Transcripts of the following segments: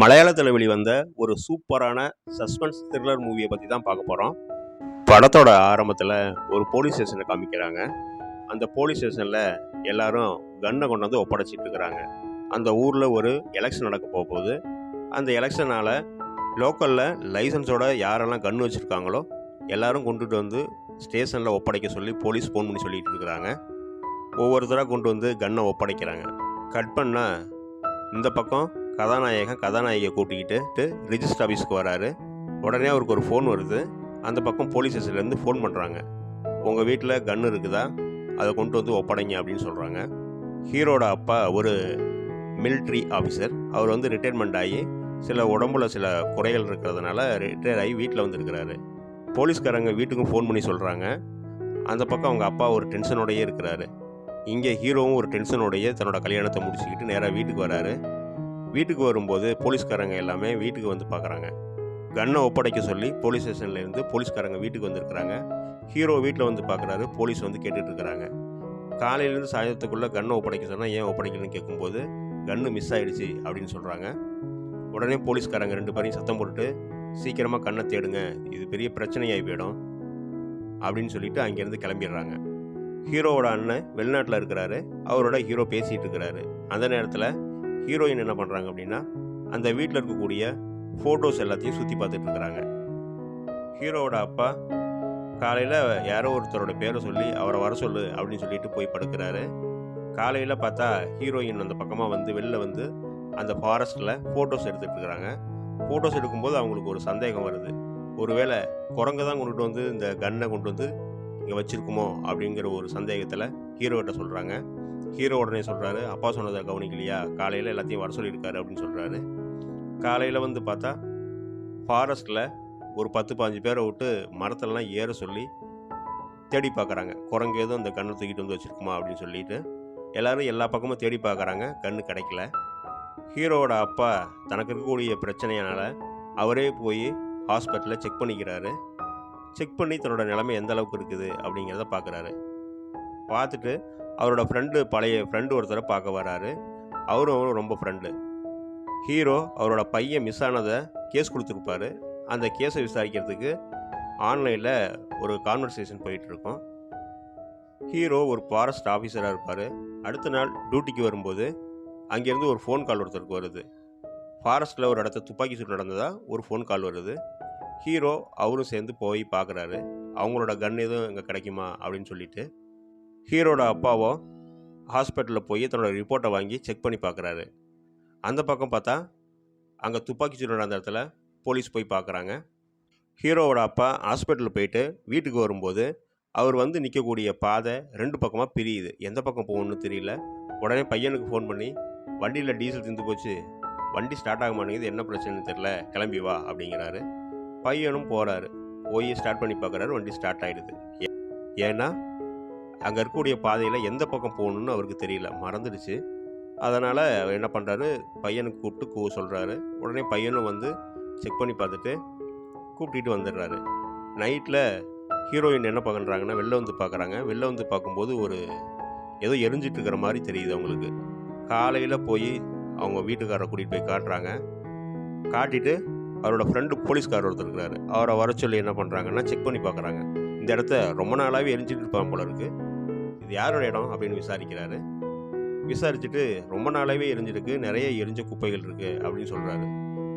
மலையாளத்தில் வெளிவந்த ஒரு சூப்பரான சஸ்பென்ஸ் த்ரில்லர் மூவியை பற்றி தான் பார்க்க போகிறோம் படத்தோட ஆரம்பத்தில் ஒரு போலீஸ் ஸ்டேஷனை காமிக்கிறாங்க. அந்த போலீஸ் ஸ்டேஷனில் எல்லாரும் கன்னை கொண்டு வந்து ஒப்படைச்சிட்டு இருக்கிறாங்க. அந்த ஊரில் ஒரு எலெக்ஷன் நடக்க போக போகுது. அந்த எலெக்ஷனால் லோக்கலில் லைசன்ஸோட யாரெல்லாம் கன்று வச்சுருக்காங்களோ எல்லாரும் கொண்டுட்டு வந்து ஸ்டேஷனில் ஒப்படைக்க சொல்லி போலீஸ் ஃபோன் பண்ணி சொல்லிட்டு இருக்கிறாங்க. ஒவ்வொருத்தராக கொண்டு வந்து கன்னை ஒப்படைக்கிறாங்க. கட் பண்ணால் இந்த பக்கம் கதாநாயகன் கதாநாயகியை கூட்டிக்கிட்டு ரிஜிஸ்டர் ஆஃபீஸ்க்கு வராரு. உடனே அவருக்கு ஒரு ஃபோன் வருது. அந்த பக்கம் போலீஸ் ஸ்டேஷன்லேருந்து ஃபோன் பண்ணுறாங்க உங்கள் வீட்டில் கன்று இருக்குதா? அதை கொண்டு வந்து ஒப்படைங்க அப்படின்னு சொல்கிறாங்க ஹீரோட அப்பா ஒரு மிலிட்ரி ஆஃபீஸர் அவர் வந்து ரிட்டைர்மெண்ட் ஆகி சில உடம்புல சில குறைகள் இருக்கிறதுனால ரிட்டையர் ஆகி வீட்டில் வந்துருக்கிறாரு. போலீஸ்காரங்க வீட்டுக்கும் ஃபோன் பண்ணி சொல்கிறாங்க அந்த பக்கம் அவங்க அப்பா ஒரு டென்ஷனோடையே இருக்கிறாரு. இங்கே ஹீரோவும் ஒரு டென்ஷனோடைய தன்னோட கல்யாணத்தை முடிச்சுக்கிட்டு நேராக வீட்டுக்கு வராரு. வீட்டுக்கு வரும்போது போலீஸ்காரங்க எல்லாமே வீட்டுக்கு வந்து பார்க்குறாங்க கன்னை ஒப்படைக்க சொல்லி போலீஸ் ஸ்டேஷன்லேருந்து போலீஸ்காரங்க வீட்டுக்கு வந்திருக்கிறாங்க. ஹீரோ வீட்டில் வந்து பார்க்குறாரு போலீஸ் வந்து கேட்டுட்டு இருக்கிறாங்க. காலையிலேருந்து சாயந்தரத்துக்குள்ளே கன்னை ஒப்படைக்க சொன்னால் ஏன் ஒப்படைக்கணும்னு கேட்கும்போது கன்று மிஸ் ஆகிடுச்சு அப்படின்னு சொல்கிறாங்க உடனே போலீஸ்காரங்க ரெண்டு பேரையும் சத்தம் போட்டுட்டு சீக்கிரமாக கண்ணை தேடுங்க இது பெரிய பிரச்சனையாகி போயிடும் அப்படின்னு சொல்லிட்டு அங்கேருந்து கிளம்பிடுறாங்க. ஹீரோவோட அண்ணன் வெளிநாட்டில் இருக்கிறாரு. அவரோட ஹீரோ பேசிகிட்டு இருக்கிறாரு. அந்த நேரத்தில் ஹீரோயின் என்ன பண்ணுறாங்க அப்படின்னா அந்த வீட்டில் இருக்கக்கூடிய ஃபோட்டோஸ் எல்லாத்தையும் சுற்றி பார்த்துட்டு இருக்கிறாங்க. ஹீரோவோட அப்பா காலையில் யாரோ ஒருத்தரோட பேரை சொல்லி அவரை வர சொல்லு அப்படின்னு சொல்லிட்டு போய் படுக்கிறாரு. காலையில் பார்த்தா ஹீரோயின் அந்த பக்கமாக வந்து வெளில வந்து அந்த ஃபாரஸ்ட்டில் ஃபோட்டோஸ் எடுத்துகிட்டு இருக்கிறாங்க. ஃபோட்டோஸ் எடுக்கும்போது அவங்களுக்கு ஒரு சந்தேகம் வருது. ஒருவேளை குரங்க தான் கொண்டுட்டு வந்து இந்த கன்னை கொண்டு வந்து இங்கே வச்சுருக்குமோ அப்படிங்கிற ஒரு சந்தேகத்தில் ஹீரோகிட்ட சொல்கிறாங்க ஹீரோ உடனே சொல்கிறாரு அப்பா சொன்னதை கவனிக்கலையா? காலையில் எல்லாத்தையும் வர சொல்லியிருக்காரு அப்படின்னு சொல்கிறாரு காலையில் வந்து பார்த்தா ஃபாரஸ்ட்டில் ஒரு பத்து பாஞ்சு பேரை விட்டு மரத்திலலாம் ஏற சொல்லி தேடி பார்க்குறாங்க. குரங்கு எதுவும் அந்த கண்ணை தூக்கிட்டு வந்து வச்சுருக்குமா அப்படின்னு சொல்லிட்டு. எல்லோரும் எல்லா பக்கமும் தேடி பார்க்குறாங்க கண் கிடைக்கல. ஹீரோவோட அப்பா தனக்கு இருக்கக்கூடிய பிரச்சனையினால் அவரே போய் ஹாஸ்பிட்டலில் செக் பண்ணிக்கிறாரு. செக் பண்ணி தன்னோட நிலைமை எந்த அளவுக்கு இருக்குது அப்படிங்கிறத பார்க்குறாரு பார்த்துட்டு அவரோட ஃப்ரெண்டு பழைய ஃப்ரெண்டு ஒருத்தரை பார்க்க வராரு. அவரும் அவரும் ரொம்ப ஃப்ரெண்டு ஹீரோ அவரோட பையன் மிஸ் ஆனதை கேஸ் கொடுத்துருப்பாரு. அந்த கேஸை விசாரிக்கிறதுக்கு ஆன்லைனில் ஒரு கான்வர்சேஷன் போயிட்டுருக்கோம். ஹீரோ ஒரு ஃபாரஸ்ட் ஆஃபீஸராக இருப்பார். அடுத்த நாள் டியூட்டிக்கு வரும்போது அங்கேருந்து ஒரு ஃபோன் கால் ஒருத்தருக்கு வருது. ஃபாரஸ்ட்டில் ஒரு இடத்த துப்பாக்கி சூடு நடந்ததாக ஒரு ஃபோன் கால் வருது. ஹீரோ அவரும் சேர்ந்து போய் பார்க்குறாரு. அவங்களோட கன் எதுவும் இங்கே கிடைக்குமா அப்படின்னு சொல்லிட்டு. ஹீரோட அப்பாவோ ஹாஸ்பிட்டலில் போய் தன்னோட ரிப்போர்ட்டை வாங்கி செக் பண்ணி பார்க்குறாரு. அந்த பக்கம் பார்த்தா அங்கே துப்பாக்கி சூடு நடந்த இடத்துல போலீஸ் போய் பார்க்குறாங்க. ஹீரோவோட அப்பா ஹாஸ்பிட்டலில் போயிட்டு வீட்டுக்கு வரும்போது அவர் வந்து நிற்கக்கூடிய பாதை ரெண்டு பக்கமாக பிரியுது. எந்த பக்கம் போகணும்னு தெரியல. உடனே பையனுக்கு ஃபோன் பண்ணி வண்டியில் டீசல் திந்து போச்சு. வண்டி ஸ்டார்ட் ஆக மாட்டேங்குது. என்ன பிரச்சனைன்னு தெரில கிளம்பி வா அப்படிங்கிறாரு. பையனும் போகிறாரு போய் ஸ்டார்ட் பண்ணி பார்க்குறாரு வண்டி ஸ்டார்ட் ஆகிடுது ஏன்னா அங்கே இருக்கக்கூடிய பாதையில் எந்த பக்கம் போகணுன்னு அவருக்கு தெரியல. மறந்துடுச்சு. அதனால் என்ன பண்ணுறாரு பையனுக்கு கூப்பிட்டு கூ சொல்கிறாரு உடனே பையனும் வந்து செக் பண்ணி பார்த்துட்டு கூப்பிட்டுட்டு வந்துடுறாரு. நைட்டில் ஹீரோயின் என்ன பண்ணுறாங்கன்னா வெளில வந்து பார்க்குறாங்க. வெளில வந்து பார்க்கும்போது ஒரு ஏதோ எரிஞ்சிட்டு இருக்கிற மாதிரி தெரியுது அவங்களுக்கு. காலையில் போய் அவங்க வீட்டுக்காரரை கூட்டிகிட்டு போய் காட்டுறாங்க. காட்டிட்டு அவரோட ஃப்ரெண்டு போலீஸ்கார் ஒருத்தர் இருக்கிறாரு. அவரை வர சொல்லி என்ன பண்ணுறாங்கன்னா செக் பண்ணி பார்க்குறாங்க இந்த இடத்த ரொம்ப நாளாகவே எரிஞ்சிட்டு இருப்பான் போல இருக்கு. இது யாரோட இடம் அப்படின்னு விசாரிக்கிறாரு. விசாரிச்சுட்டு ரொம்ப நாளாகவே எரிஞ்சிருக்கு நிறைய எரிஞ்ச குப்பைகள் இருக்குது அப்படின்னு சொல்கிறாரு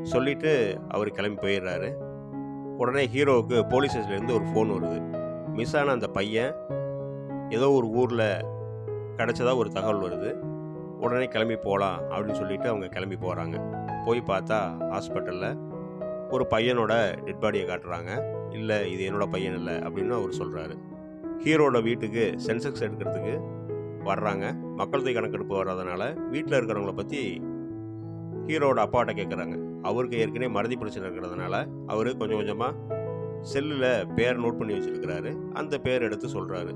சொல்லிவிட்டு அவர் கிளம்பி போயிடுறாரு. உடனே ஹீரோவுக்கு போலீஸ் ஸ்டேஷன்லேருந்து ஒரு ஃபோன் வருது. மிஸ் ஆன அந்த பையன் ஏதோ ஒரு ஊரில் கிடச்சதா ஒரு தகவல் வருது. உடனே கிளம்பி போகலாம் அப்படின்னு சொல்லிட்டு அவங்க கிளம்பி போகிறாங்க போய் பார்த்தா ஹாஸ்பிட்டலில் ஒரு பையனோட டெட் பாடியை காட்டுறாங்க. இல்லை இது என்னோட பையன் இல்லை அப்படின்னு அவர் சொல்கிறாரு ஹீரோட வீட்டுக்கு சென்செக்ஸ் எடுக்கிறதுக்கு வர்றாங்க. மக்கள் தொகை கணக்கெடுப்பு வர்றதுனால வீட்டில் இருக்கிறவங்கள பற்றி ஹீரோட அப்பாட்ட கேட்குறாங்க அவருக்கு ஏற்கனவே மறதி பிரச்சனை இருக்கிறதுனால அவர் கொஞ்சம் கொஞ்சமாக செல்லில் பேர் நோட் பண்ணி வச்சுருக்கிறாரு. அந்த பேர் எடுத்து சொல்கிறாரு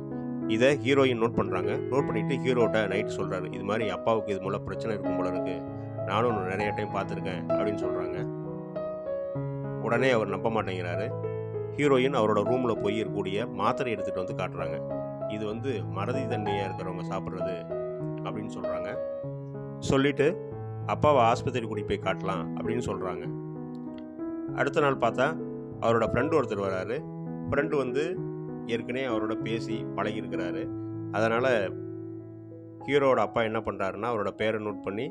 இதை ஹீரோயின் நோட் பண்ணுறாங்க நோட் பண்ணிவிட்டு ஹீரோட்ட நைட்டு சொல்கிறாரு இது மாதிரி அப்பாவுக்கு இது மூலம் பிரச்சனை இருக்கும் போல இருக்குது நானும் நிறைய டைம் பார்த்துருக்கேன் அப்படின்னு சொல்கிறாங்க உடனே அவர் நம்ப மாட்டேங்கிறாரு. ஹீரோயின் அவரோட ரூமில் போய் இருக்கக்கூடிய மாத்திரை எடுத்துகிட்டு வந்து காட்டுறாங்க. இது வந்து மறதி தன்மையாக இருக்கிறவங்க சாப்பிட்றது அப்படின்னு சொல்கிறாங்க சொல்லிவிட்டு அப்பாவை ஆஸ்பத்திரி கூட்டிகிட்டு போய் காட்டலாம் அப்படின்னு சொல்கிறாங்க அடுத்த நாள் பார்த்தா அவரோட ஃப்ரெண்டு ஒருத்தர் வராரு. ஃப்ரெண்டு வந்து ஏற்கனவே அவரோட பேசி பழகியிருக்கிறாரு. அதனால் ஹீரோவோட அப்பா என்ன பண்ணுறாருன்னா அவரோட பேரை நோட் பண்ணி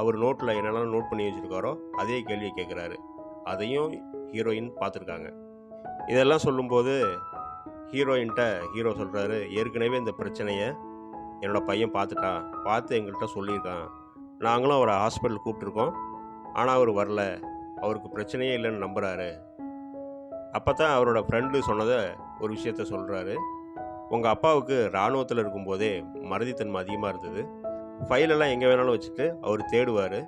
அவர் நோட்டில் என்னெல்லாம் நோட் பண்ணி வச்சுருக்காரோ அதே கேள்வியை கேட்குறாரு அதையும் ஹீரோயின் பார்த்துருக்காங்க. இதெல்லாம் சொல்லும்போது ஹீரோயின்கிட்ட ஹீரோ சொல்கிறாரு ஏற்கனவே இந்த பிரச்சனையை என்னோட பையன் பார்த்துட்டான். பார்த்து எங்கள்கிட்ட சொல்லியிருக்கான். நாங்களும் அவரை ஹாஸ்பிட்டல் கூப்பிட்ருக்கோம் ஆனால் அவர் வரல. அவருக்கு பிரச்சனையே இல்லைன்னு நம்புகிறாரு அப்போ தான் அவரோட ஃப்ரெண்டு சொன்னதை ஒரு விஷயத்த சொல்கிறாரு உங்கள் அப்பாவுக்கு இராணுவத்தில் இருக்கும்போதே மறதித்தன்மை அதிகமாக இருந்தது. ஃபைலெல்லாம் எங்கே வேணாலும் வச்சுட்டு அவர் தேடுவார்.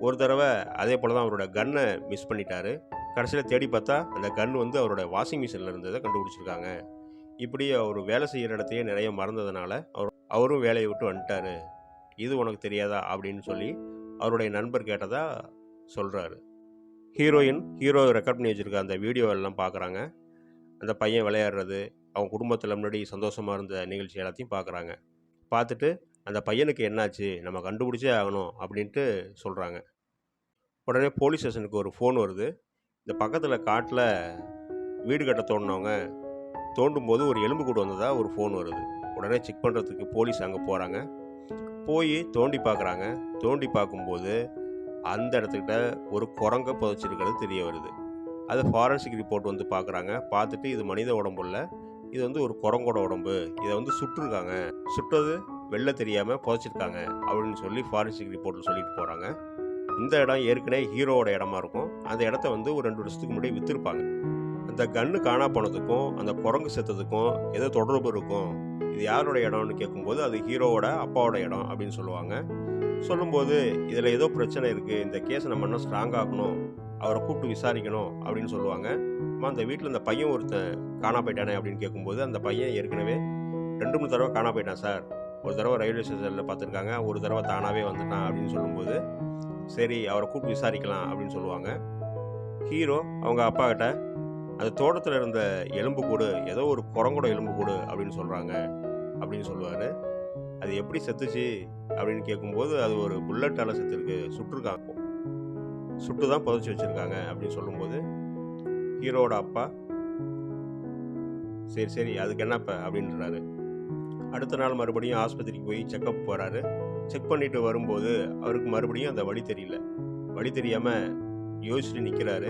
ஒரு தடவை அதே போல் தான் அவரோட கன்னை மிஸ் பண்ணிட்டாரு. கடைசியில் தேடி பார்த்தா அந்த கன் வந்து அவரோட வாஷிங் மிஷினில் இருந்ததை கண்டுபிடிச்சிருக்காங்க. இப்படி அவர் வேலை செய்கிற இடத்தையே நிறைய மறந்ததுனால அவர் அவரும் வேலையை விட்டு வந்துட்டாரு. இது உனக்கு தெரியாதா? அப்படின்னு சொல்லி அவருடைய நண்பர் கேட்டதா சொல்கிறாரு ஹீரோயின் ஹீரோ ரெக்கார்ட் பண்ணி வச்சுருக்க அந்த வீடியோ எல்லாம் பார்க்குறாங்க அந்த பையன் விளையாடுறது அவங்க குடும்பத்தில் முன்னாடி சந்தோஷமாக இருந்த நிகழ்ச்சி எல்லாத்தையும் பார்க்குறாங்க பார்த்துட்டு அந்த பையனுக்கு என்னாச்சு? நம்ம கண்டுபிடிச்சே ஆகணும் அப்படின்ட்டு சொல்கிறாங்க உடனே போலீஸ் ஸ்டேஷனுக்கு ஒரு ஃபோன் வருது. இந்த பக்கத்தில் காட்டில் வீடு கட்ட தோண்டினவங்க தோண்டும் போது ஒரு எலும்பு கூடு வந்ததாக ஒரு ஃபோன் வருது. உடனே செக் பண்ணுறதுக்கு போலீஸ் அங்கே போகிறாங்க போய் தோண்டி பார்க்குறாங்க தோண்டி பார்க்கும்போது அந்த இடத்துக்கிட்ட ஒரு குரங்கை புதைச்சிருக்கிறது தெரிய வருது. அதை ஃபாரன்சிக் ரிப்போர்ட் வந்து பார்க்குறாங்க பார்த்துட்டு இது மனித உடம்பு இல்லை. இது வந்து ஒரு குரங்கோட உடம்பு. இதை வந்து சுட்டிருக்காங்க. சுட்டது வெளில தெரியாமல் புதைச்சிருக்காங்க அப்படின்னு சொல்லி ஃபாரன்சிக் ரிப்போர்ட்டில் சொல்லிட்டு போகிறாங்க இந்த இடம் ஏற்கனவே ஹீரோவோட இடமா இருக்கும். அந்த இடத்த வந்து ஒரு ரெண்டு வருஷத்துக்கு முன்னாடி விற்றுருப்பாங்க அந்த கன்று காணா போனதுக்கும் அந்த குரங்கு செத்ததுக்கும் ஏதோ தொடர்பு இருக்கும். இது யாரோட இடம்னு கேட்கும்போது அது ஹீரோவோட அப்பாவோட இடம் அப்படின்னு சொல்லுவாங்க. சொல்லும்போது இதில் ஏதோ பிரச்சனை இருக்குது இந்த கேஸை நம்ம இன்னும் ஸ்ட்ராங் ஆகணும் அவரை கூப்பிட்டு விசாரிக்கணும் அப்படின்னு சொல்லுவாங்க. அந்த வீட்டில் இந்த பையன் ஒருத்தன் காணா போயிட்டானே அப்படின்னு கேட்கும்போது அந்த பையன் ஏற்கனவே ரெண்டு மூணு தடவை காணா போயிட்டான் சார். ஒரு தடவை ரயில்வே ஸ்டேஷனில் பார்த்துருக்காங்க. ஒரு தடவை தானாகவே வந்துட்டான் அப்படின்னு சொல்லும்போது சரி அவரை கூப்பிட்டு விசாரிக்கலாம் அப்படின்னு சொல்லுவாங்க. ஹீரோ அவங்க அப்பா கிட்ட அந்த தோட்டத்தில் இருந்த எலும்பு கூடு ஏதோ ஒரு குரங்கோட எலும்பு கூடு அப்படின்னு சொல்கிறாங்க அப்படின்னு சொல்லுவார். அது எப்படி செத்துச்சு அப்படின்னு கேட்கும்போது அது ஒரு புல்லட்டால் செத்துருக்கு. சுட்டுருக்காங்க. சுட்டு தான் புதைச்சி வச்சுருக்காங்க அப்படின்னு சொல்லும்போது ஹீரோவோட அப்பா சரி சரி அதுக்கு என்னப்ப? அப்படின்றாரு. அடுத்த நாள் மறுபடியும் ஆஸ்பத்திரிக்கு போய் செக்கப் போகிறாரு செக் பண்ணிட்டு வரும்போது அவருக்கு மறுபடியும் அந்த வழி தெரியல. வழி தெரியாமல் யோசிச்சுட்டு நிற்கிறாரு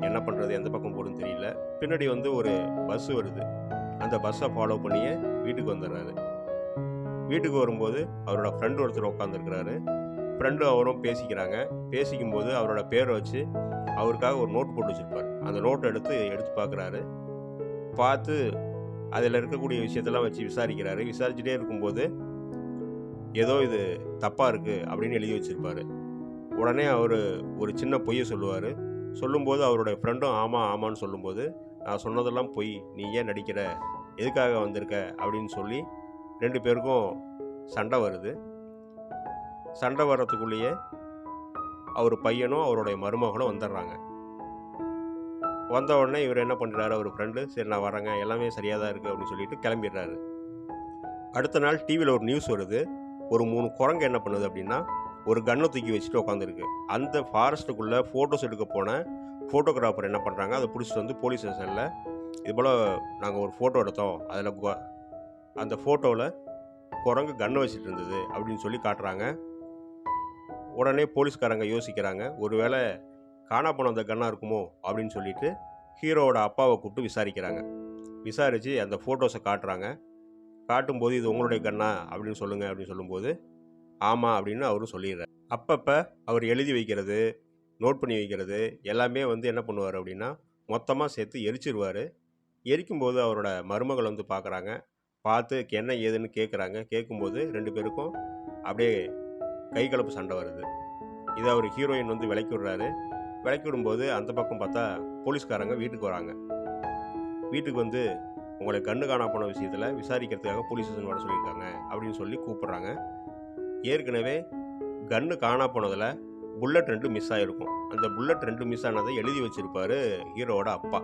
என்ன பண்ணுறது எந்த பக்கம் போகணும்னு தெரியல. பின்னாடி வந்து ஒரு பஸ் வருது. அந்த பஸ்ஸை ஃபாலோ பண்ணியே வீட்டுக்கு வந்துடுறாரு. வீட்டுக்கு வரும்போது அவரோட ஃப்ரெண்டு ஒருத்தர் உட்காந்துருக்கிறாரு ஃப்ரெண்டு அவரும் பேசிக்கிறாங்க. பேசிக்கும்போது அவரோட பேரை வச்சு அவருக்காக ஒரு நோட் போட்டு வச்சுருப்பார். அந்த நோட்டை எடுத்து எடுத்து பார்க்குறாரு. பார்த்து அதில் இருக்கக்கூடிய விஷயத்தெல்லாம் வச்சு விசாரிக்கிறாரு. விசாரிச்சுட்டே இருக்கும்போது ஏதோ இது தப்பாக இருக்குது அப்படின்னு எழுதி வச்சுருப்பார். உடனே அவர் ஒரு சின்ன பொய்யை சொல்லுவார். சொல்லும்போது அவருடைய ஃப்ரெண்டும் ஆமாம் ஆமான்னு சொல்லும்போது நான் சொன்னதெல்லாம் பொய். நீ ஏன் நடிக்கிற? எதுக்காக வந்திருக்க? அப்படின்னு சொல்லி ரெண்டு பேருக்கும் சண்டை வருது. சண்டை வர்றதுக்குள்ளேயே அவர் பையனும் அவருடைய மருமகளும் வந்துடுறாங்க. வந்த உடனே இவர் என்ன பண்ணுறாரு அவர் ஃப்ரெண்டு சரி நான் வரேங்க எல்லாமே சரியாக தான் இருக்குது அப்படின்னு சொல்லிட்டு கிளம்பிடுறாரு. அடுத்த நாள் டிவியில் ஒரு நியூஸ் வருது. ஒரு மூணு குரங்கு என்ன பண்ணுது அப்படின்னா ஒரு கன்னை தூக்கி வச்சுட்டு உட்காந்துருக்கு அந்த ஃபாரஸ்ட்டுக்குள்ளே ஃபோட்டோஸ் எடுக்க போன ஃபோட்டோகிராஃபர் என்ன பண்ணுறாங்க அதை பிடிச்சிட்டு வந்து போலீஸ் ஸ்டேஷனில் இது போல் நாங்கள் ஒரு ஃபோட்டோ எடுத்தோம். அதில் அந்த ஃபோட்டோவில் குரங்கு கன்னை வச்சுட்டு இருந்தது அப்படின்னு சொல்லி காட்டுறாங்க. உடனே போலீஸ்காரங்க யோசிக்கிறாங்க. ஒருவேளை காணா போன அந்த கன்னாக இருக்குமோ? அப்படின்னு சொல்லிட்டு ஹீரோவோட அப்பாவை கூப்பிட்டு விசாரிக்கிறாங்க. விசாரித்து அந்த ஃபோட்டோஸை காட்டுறாங்க. காட்டும்போது இது உங்களுடைய கன்னா அப்படின்னு சொல்லுங்கள் அப்படின்னு சொல்லும்போது ஆமாம் அப்படின்னு அவரும் சொல்லிடுறார். அப்பப்போ அவர் எழுதி வைக்கிறது நோட் பண்ணி வைக்கிறது எல்லாமே வந்து என்ன பண்ணுவார் அப்படின்னா மொத்தமாக சேர்த்து எரிச்சிருவார். எரிக்கும்போது அவரோட மருமகள் வந்து பார்க்குறாங்க பார்த்து என்ன ஏதுன்னு கேட்குறாங்க கேட்கும்போது ரெண்டு பேருக்கும் அப்படியே கை கலப்பு சண்டை வருது. இதை அவர் ஹீரோயின் வந்து விலக்கி விடுறாரு. விளக்கி விடும்போது அந்த பக்கம் பார்த்தா போலீஸ்காரங்க வீட்டுக்கு வராங்க. வீட்டுக்கு வந்து உங்களை கண்ணு காணா போன விஷயத்தில் விசாரிக்கிறதுக்காக போலீஸ் ஸ்டேஷன் வர சொல்லியிருக்காங்க அப்படின்னு சொல்லி கூப்பிட்றாங்க. ஏற்கனவே கன்று காணா போனதில் புல்லட் ரெண்டு மிஸ் ஆகிருக்கும் அந்த புல்லட் ரெண்டு மிஸ் ஆனதை எழுதி வச்சுருப்பார் ஹீரோவோட அப்பா.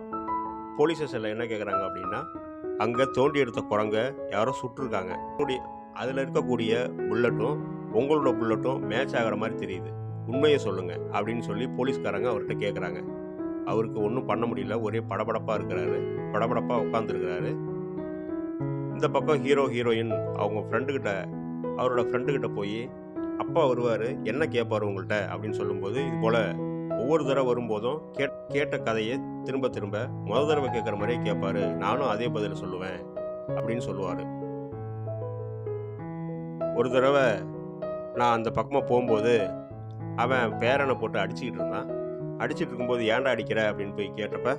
போலீஸ் ஸ்டேஷனில் என்ன கேட்குறாங்க அப்படின்னா அங்கே தோண்டி எடுத்த குரங்க யாரோ சுட்டிருக்காங்க. அதில் இருக்கக்கூடிய புல்லட்டும் உங்களோட புல்லட்டும் மேட்ச் ஆகிற மாதிரி தெரியுது. உண்மையை சொல்லுங்க அப்படின்னு சொல்லி போலீஸ்காரங்க அவர்கிட்ட கேட்குறாங்க அவருக்கு ஒன்றும் பண்ண முடியல. ஒரே படபடப்பாக இருக்கிறாரு. படபடப்பாக உட்காந்துருக்கிறாரு இந்த பக்கம் ஹீரோ ஹீரோயின் அவங்க ஃப்ரெண்டுக்கிட்ட அவரோட ஃப்ரெண்டுக்கிட்ட போய் அப்பா வருவார். என்ன கேட்பாரு உங்கள்கிட்ட அப்படின்னு சொல்லும்போது இது போல் ஒவ்வொரு தடவை வரும்போதும் கேட் கேட்ட கதையை திரும்ப திரும்ப முத தடவை கேட்குற மாதிரியே கேட்பாரு நானும் அதே பதில் சொல்லுவேன் அப்படின்னு சொல்லுவார். ஒரு தடவை நான் அந்த பக்கமாக போகும்போது அவன் பேரனை போட்டு அடிச்சுக்கிட்டு இருந்தான். அடிச்சிட்டு இருக்கும்போது ஏன்டா அடிக்கிற அப்படின்னு போய் கேட்டப்ப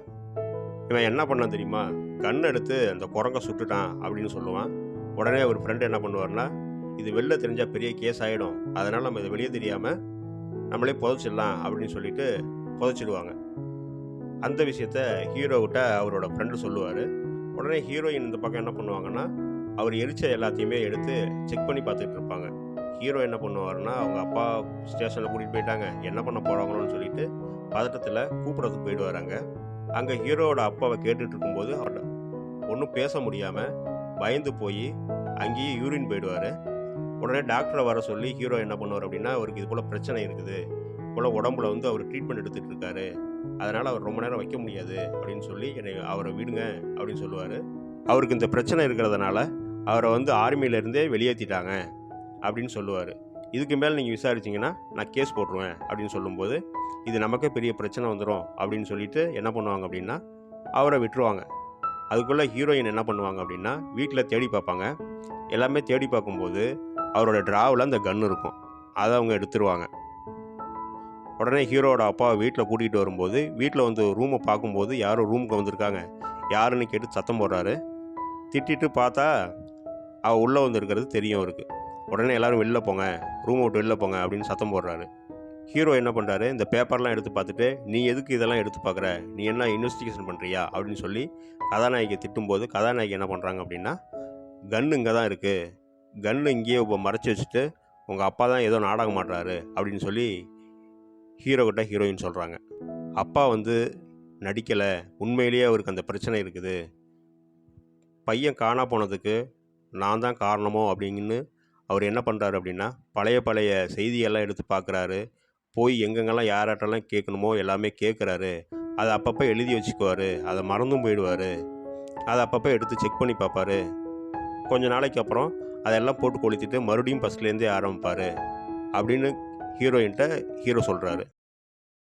இவன் என்ன பண்ணான் தெரியுமா? கண் எடுத்து அந்த குரங்கை சுட்டுட்டான் அப்படின்னு சொல்லுவான். உடனே ஒரு ஃப்ரெண்டு என்ன பண்ணுவார்னா இது வெளில தெரிஞ்சால் பெரிய கேஸ் ஆகிடும் அதனால் நம்ம இதை வெளியே தெரியாமல் நம்மளே புதைச்சிடலாம் அப்படின்னு சொல்லிட்டு புதைச்சிடுவாங்க. அந்த விஷயத்த ஹீரோவிட்ட அவரோட ஃப்ரெண்டு சொல்லுவார். உடனே ஹீரோயின் இந்த பக்கம் என்ன பண்ணுவாங்கன்னா அவர் எரிச்ச எல்லாத்தையுமே எடுத்து செக் பண்ணி பார்த்துட்டு இருப்பாங்க. ஹீரோ என்ன பண்ணுவார்னா அவங்க அப்பா ஸ்டேஷனில் கூட்டிகிட்டு போயிட்டாங்க. என்ன பண்ண போகிறாங்களோன்னு சொல்லிட்டு பதட்டத்தில் கூப்பிட்றதுக்கு போயிட்டு வராங்க அங்கே ஹீரோவோட அப்பாவை கேட்டுட்டு இருக்கும்போது அவட ஒன்றும் பேச முடியாமல் பயந்து போய் அங்கேயே யூரின் போயிடுவார். உடனே டாக்டரை வர சொல்லி ஹீரோ என்ன பண்ணுவார் அப்படின்னா அவருக்கு இது போல் பிரச்சனை இருக்குது. போல் உடம்புல வந்து அவர் ட்ரீட்மெண்ட் எடுத்துகிட்டு இருக்காரு. அதனால் அவர் ரொம்ப நேரம் வைக்க முடியாது அப்படின்னு சொல்லி என்னை அவரை விடுங்க அப்படின்னு சொல்லுவார். அவருக்கு இந்த பிரச்சனை இருக்கிறதுனால அவரை வந்து ஆர்மியிலேருந்தே வெளியேற்றிட்டாங்க அப்படின்னு சொல்லுவார். இதுக்கு மேலே நீங்கள் விசாரிச்சிங்கன்னா நான் கேஸ் போட்டுருவேன் அப்படின்னு சொல்லும்போது இது நமக்கே பெரிய பிரச்சனை வந்துடும் அப்படின்னு சொல்லிட்டு என்ன பண்ணுவாங்க அப்படின்னா அவரை விட்டுருவாங்க. அதுக்குள்ளே ஹீரோயின் என்ன பண்ணுவாங்க அப்படின்னா வீட்டில் தேடி பார்ப்பாங்க. எல்லாமே தேடி பார்க்கும்போது அவரோட ட்ராவில் அந்த கன் இருக்கும். அதை அவங்க எடுத்துருவாங்க. உடனே ஹீரோவோட அப்பாவை வீட்டில் கூட்டிகிட்டு வரும்போது வீட்டில் வந்து ரூமை பார்க்கும்போது யாரோ ரூமுக்கு வந்திருக்காங்க. யாருன்னு கேட்டு சத்தம் போடுறாரு. திட்டிட்டு பார்த்தா அவள் உள்ளே வந்திருக்கிறது தெரியும் அவருக்கு. உடனே எல்லாரும் வெளில போங்க ரூம் விட்டு வெளில போங்க அப்படின்னு சத்தம் போடுறாரு. ஹீரோ என்ன பண்ணுறாரு இந்த பேப்பர்லாம் எடுத்து பார்த்துட்டு நீ எதுக்கு இதெல்லாம் எடுத்து பார்க்குற? நீ என்ன இன்வெஸ்டிகேஷன் பண்ணுறியா அப்படின்னு சொல்லி கதாநாயகி திட்டும்போது கதாநாயகி என்ன பண்ணுறாங்க அப்படின்னா கன்று இங்கே தான் இருக்குது கன்று இங்கேயே இப்போ மறைச்சி வச்சுட்டு உங்கள் அப்பா தான் ஏதோ நாடகம் மாட்டுறாரு அப்படின்னு சொல்லி ஹீரோ கிட்ட ஹீரோயின் சொல்கிறாங்க அப்பா வந்து நடிக்கலை. உண்மையிலேயே அவருக்கு அந்த பிரச்சனை இருக்குது. பையன் காணா போனதுக்கு நான் தான் காரணமோ அப்படின்னு அவர் என்ன பண்ணுறாரு அப்படின்னா பழைய பழைய செய்தியெல்லாம் எடுத்து பார்க்குறாரு போய் எங்கெங்கெல்லாம் யார்கிட்டலாம் கேட்கணுமோ எல்லாமே கேட்குறாரு. அதை அப்பப்போ எழுதி வச்சுக்குவார். அதை மறந்தும் போயிடுவார். அதை அப்பப்போ எடுத்து செக் பண்ணி பார்ப்பாரு. கொஞ்ச நாளைக்கு அப்புறம் அதெல்லாம் போட்டு கொளுத்திட்டு மறுபடியும் ஃபஸ்ட்லேருந்தே ஆரம்பிப்பார். அப்படின்னு ஹீரோயின்கிட்ட ஹீரோ சொல்கிறாரு